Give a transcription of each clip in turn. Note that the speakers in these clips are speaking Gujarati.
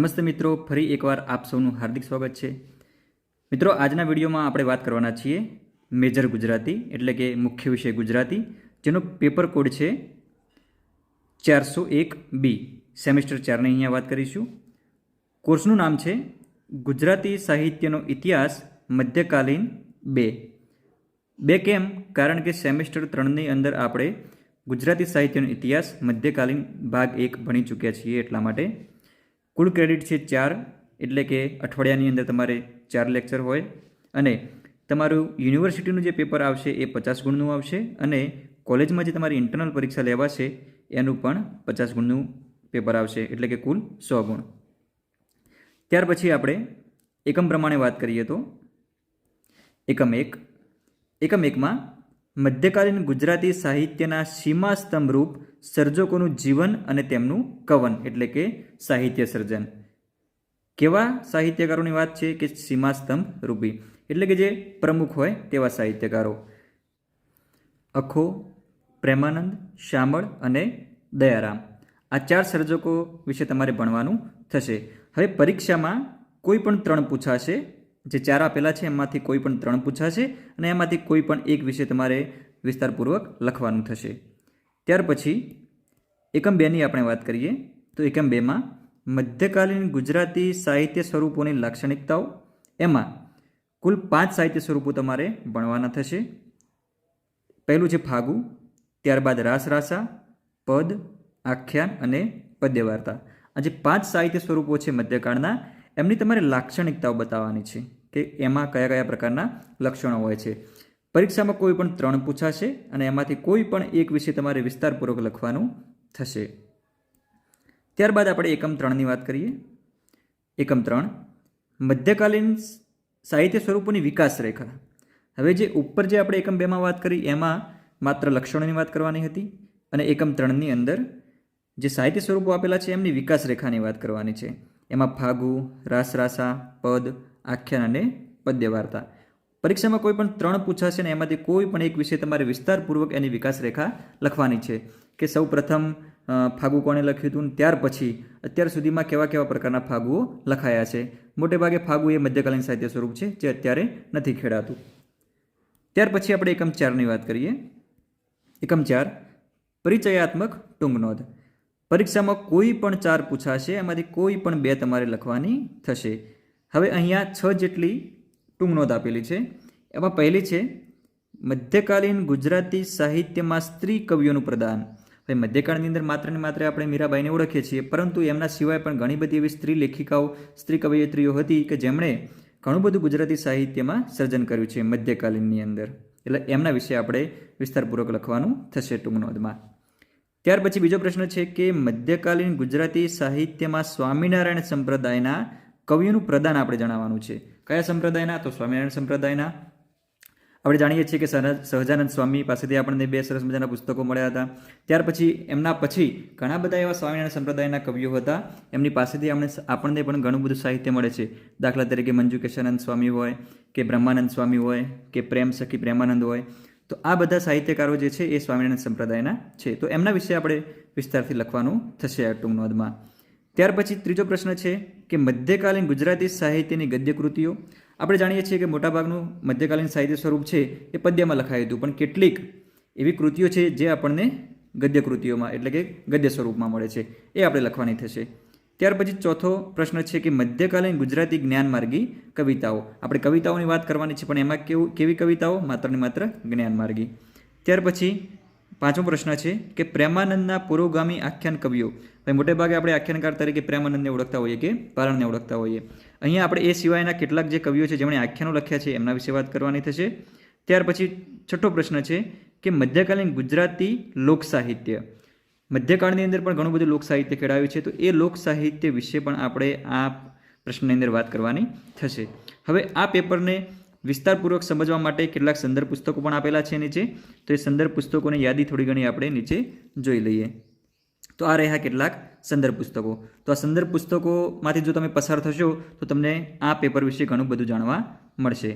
નમસ્તે મિત્રો, ફરી એકવાર આપ સૌનું હાર્દિક સ્વાગત છે. મિત્રો, આજના વિડીયોમાં આપણે વાત કરવાના છીએ મેજર ગુજરાતી, એટલે કે મુખ્ય વિષય ગુજરાતી, જેનો પેપર કોડ છે ચારસો એક બી. સેમેસ્ટર ચારની અહીંયા વાત કરીશું. કોર્સનું નામ છે ગુજરાતી સાહિત્યનો ઇતિહાસ મધ્યકાલીન બે. બે કેમ? કારણ કે સેમેસ્ટર ત્રણની અંદર આપણે ગુજરાતી સાહિત્યનો ઇતિહાસ મધ્યકાલીન ભાગ એક ભણી ચૂક્યા છીએ એટલા માટે. કુલ ક્રેડિટ છે ચાર, એટલે કે અઠવાડિયાની અંદર તમારે ચાર લેક્ચર હોય. અને તમારું યુનિવર્સિટીનું જે પેપર આવશે એ પચાસ ગુણનું આવશે અને કોલેજમાં જે તમારી ઇન્ટરનલ પરીક્ષા લેવાશે એનું પણ પચાસ ગુણનું પેપર આવશે, એટલે કે કુલ સો ગુણ. ત્યાર પછી આપણે એકમ પ્રમાણે વાત કરીએ તો એકમ એક. એકમ એકમાં મધ્યકાલીન ગુજરાતી સાહિત્યના સીમાસ્તંભરૂપ સર્જકોનું જીવન અને તેમનું કવન, એટલે કે સાહિત્ય સર્જન. કેવા સાહિત્યકારોની વાત છે કે સીમાસ્તંભ રૂપી એટલે કે જે પ્રમુખ હોય તેવા સાહિત્યકારો. અખો, પ્રેમાનંદ, શામળ અને દયારામ. આ ચાર સર્જકો વિશે તમારે ભણવાનું થશે. હવે પરીક્ષામાં કોઈ પણ ત્રણ પૂછાશે જે ચાર આપેલા છે, એમાંથી કોઈ પણ ત્રણ પૂછાશે અને એમાંથી કોઈ પણ એક વિશે તમારે વિસ્તારપૂર્વક લખવાનું થશે. ત્યાર પછી, એકમ બેની આપણે વાત કરીએ, તો એકમ બેમાં મધ્યકાલીન ગુજરાતી સાહિત્ય સ્વરૂપોની લાક્ષણિકતાઓ, એમાં કુલ પાંચ સાહિત્ય સ્વરૂપો તમારે ભણવાના થશે. પહેલું છે ફાગુ, ત્યારબાદ રાસરાસા, પદ, આખ્યાન અને પદ્યવાર્તા. આ જે પાંચ સાહિત્ય સ્વરૂપો છે મધ્યકાળના એમની તમારે લાક્ષણિકતાઓ બતાવવાની છે કે એમાં કયા કયા પ્રકારના લક્ષણો હોય છે. પરીક્ષામાં કોઈ પણ ત્રણ પૂછાશે અને એમાંથી કોઈ પણ એક વિશે તમારે વિસ્તારપૂર્વક લખવાનું થશે. ત્યારબાદ આપણે એકમ ત્રણની વાત કરીએ. એકમ ત્રણ, મધ્યકાલીન સાહિત્ય સ્વરૂપોની વિકાસ રેખા. હવે જે ઉપર જે આપણે એકમ બેમાં વાત કરી, એમાં માત્ર લક્ષણોની વાત કરવાની હતી અને એકમ ત્રણની અંદર જે સાહિત્ય સ્વરૂપો આપેલા છે એમની વિકાસ રેખાની વાત કરવાની છે. એમાં ફાગુ, રાસરાસા, પદ, આખ્યાન અને પદ્ય વાર્તા પરીક્ષામાં કોઈ પણ ત્રણ પૂછાશે ને એમાંથી કોઈ પણ એક વિષય તમારે વિસ્તારપૂર્વક એની વિકાસ રેખા લખવાની છે. કે સૌ પ્રથમ ફાગુ કોણે લખ્યું હતું ત્યાર પછી અત્યાર સુધીમાં કેવા કેવા પ્રકારના ફાગુઓ લખાયા છે. મોટેભાગે ફાગુ એ મધ્યકાલીન સાહિત્ય સ્વરૂપ છે, જે અત્યારે નથી ખેડાતું. ત્યાર પછી આપણે એકમ ચારની વાત કરીએ. એકમ ચાર, પરિચયાત્મક ટૂંક નોંધ. પરીક્ષામાં કોઈ પણ ચાર પૂછાશે, એમાંથી કોઈ પણ બે તમારે લખવાની થશે. હવે અહીંયા છ જેટલી ટૂંક નોંધ આપેલી છે. એમાં પહેલી છે, મધ્યકાલીન ગુજરાતી સાહિત્યમાં સ્ત્રી કવિઓનું પ્રદાન. હવે મધ્યકાળની અંદર માત્ર ને માત્ર આપણે મીરાબાઈને ઓળખીએ છીએ, પરંતુ એમના સિવાય પણ ઘણી બધી એવી સ્ત્રી લેખિકાઓ, સ્ત્રી કવયત્રીઓ હતી કે જેમણે ઘણું બધું ગુજરાતી સાહિત્યમાં સર્જન કર્યું છે મધ્યકાલીનની અંદર. એટલે એમના વિશે આપણે વિસ્તારપૂર્વક લખવાનું થશે ટૂંક નોંધમાં. ત્યાર પછી બીજો પ્રશ્ન છે કે મધ્યકાલીન ગુજરાતી સાહિત્યમાં સ્વામિનારાયણ સંપ્રદાયના કવિઓનું પ્રદાન આપણે જણાવવાનું છે. કયા સંપ્રદાયના? તો સ્વામિનારાયણ સંપ્રદાયના. આપણે જાણીએ છીએ કે સહજાનંદ સ્વામી પાસેથી આપણને બે સરસ મજાના પુસ્તકો મળ્યા હતા. ત્યાર પછી, એમના પછી ઘણા બધા એવા સ્વામિનારાયણ સંપ્રદાયના કવિઓ હતા. એમની પાસેથી આપણે આપણને પણ ઘણું બધું સાહિત્ય મળે છે. દાખલા તરીકે મંજુ કેશાનંદ સ્વામી હોય, કે બ્રહ્માનંદ સ્વામી હોય, કે પ્રેમ સખી પ્રેમાનંદ હોય. તો આ બધા સાહિત્યકારો જે છે એ સ્વામિનારાયણ સંપ્રદાયના છે. તો એમના વિશે આપણે વિસ્તારથી લખવાનું થશે આ ટૂંક નોંધમાં. ત્યાર પછી ત્રીજો પ્રશ્ન છે કે મધ્યકાલીન ગુજરાતી સાહિત્યની ગદ્ય કૃતિઓ આપણે જાણીએ છીએ કે મોટાભાગનું મધ્યકાલીન સાહિત્ય સ્વરૂપ છે એ પદ્યમાં લખાયું હતું. પણ કેટલીક એવી કૃતિઓ છે જે આપણને ગદ્ય કૃતિઓમાં એટલે કે ગદ્ય સ્વરૂપમાં મળે છે. એ આપણે લખવાની થશે. ત્યાર પછી ચોથો પ્રશ્ન છે કે મધ્યકાલીન ગુજરાતી જ્ઞાનમાર્ગી કવિતાઓ. આપણે કવિતાઓની વાત કરવાની છે, પણ એમાં કેવું, કેવી કવિતાઓ? માત્ર ને માત્ર જ્ઞાનમાર્ગી. ત્યાર પછી પાંચમો પ્રશ્ન છે કે પ્રેમાનંદના પુરોગામી આખ્યાન કવિઓ. ભાઈ મોટેભાગે આપણે આખ્યાનકાર તરીકે પ્રેમાનંદને ઓળખતા હોઈએ કે પારણને ઓળખતા હોઈએ. અહીંયા આપણે એ સિવાયના કેટલાક જે કવિઓ છે, જેમણે આખ્યાનો લખ્યા છે, એમના વિશે વાત કરવાની થશે. ત્યાર પછી છઠ્ઠો પ્રશ્ન છે કે મધ્યકાલીન ગુજરાતી લોક સાહિત્ય મધ્યકાળની અંદર પણ ઘણું બધું લોક સાહિત્ય ખેડાયું છે, તો એ લોક સાહિત્ય વિશે પણ આપણે આ પ્રશ્નની અંદર વાત કરવાની થશે. હવે આ પેપરને વિસ્તારપૂર્વક સમજવા માટે કેટલાક સંદર્ભ પુસ્તકો પણ આપેલા છે નીચે, તો એ સંદર્ભ પુસ્તકોની યાદી થોડી ઘણી આપણે નીચે જોઈ લઈએ. તો આ રહ્યા કેટલાક સંદર્ભ પુસ્તકો. તો આ સંદર્ભ પુસ્તકોમાંથી જો તમે પસાર થશો, તો તમને આ પેપર વિશે ઘણું બધું જાણવા મળશે.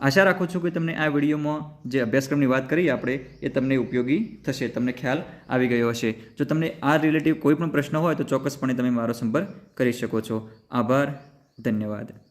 આશા રાખું છું કે તમને આ વિડીયોમાં જે અભ્યાસક્રમની વાત કરી આપણે, એ તમને ઉપયોગી થશે, તમને ખ્યાલ આવી ગયો હશે. જો તમને આ રિલેટિવ કોઈ પણ પ્રશ્ન હોય તો ચોક્કસપણે તમે મારો સંપર્ક કરી શકો છો. આભાર, ધન્યવાદ.